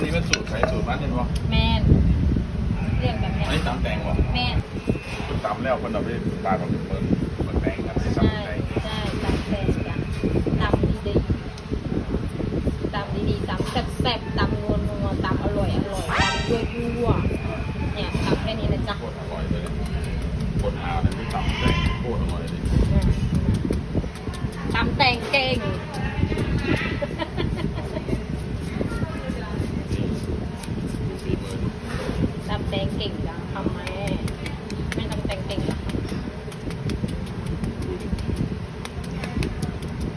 อันนี้เป็นสูตรใช้สูตรมันเห็นบ่แมนเรียกแบบเนี้ยอันนี้ตำแตงบ่แมนคุณตำแล้วคนเอาไปตากกับเปิดเปิดแตงกันใช่ตำแตงใช่ตำแตงจ้ะตำดีๆตำดีๆตำแซ่บๆตำนัวๆตำอร่อยอร่อยตำยั่วๆเนี่ยตำแค่นี้นะจ๊ะโคตรอร่อยเลยคนหาเลยที่ตำแตงโคตรอร่อยเลยตำแตงเก่ง สี่หมื่น ตำแตงเก่งจังทำไมไม่ตำแตงเก่งหรอก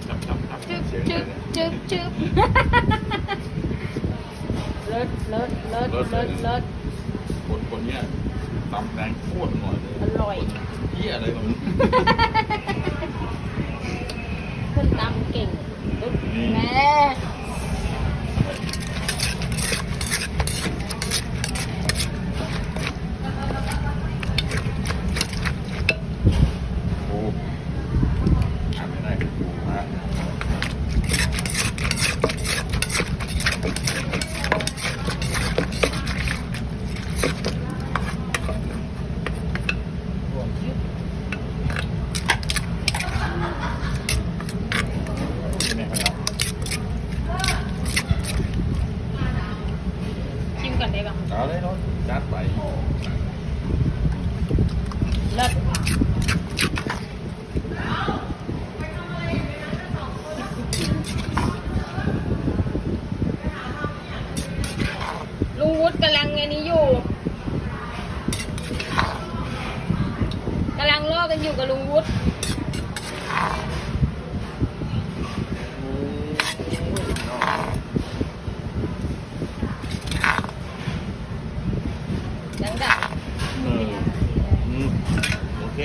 จับจับจับ จึ๊บ เสีย งจึ๊บเลยจึ๊บจึ๊บเลิศเลิศเลิศเลิศเลิศคนคนเนี้ยตำแตงโคตรอร่อยเลยอร่อย เหี้ยอะไรของมึงขึ้นตำเก่งแม่ โอ้ทำไม่ได้กูมาก ไม่ได้ขนาด ชิมก่อนได้ปะเอาเลยเนาะจัดไปเลิศลุงวุฒิกำลังไงนี้อยู่กำลังลอกกันอยู่กับลุงวุฒิ ยังงอืมอืมโอเค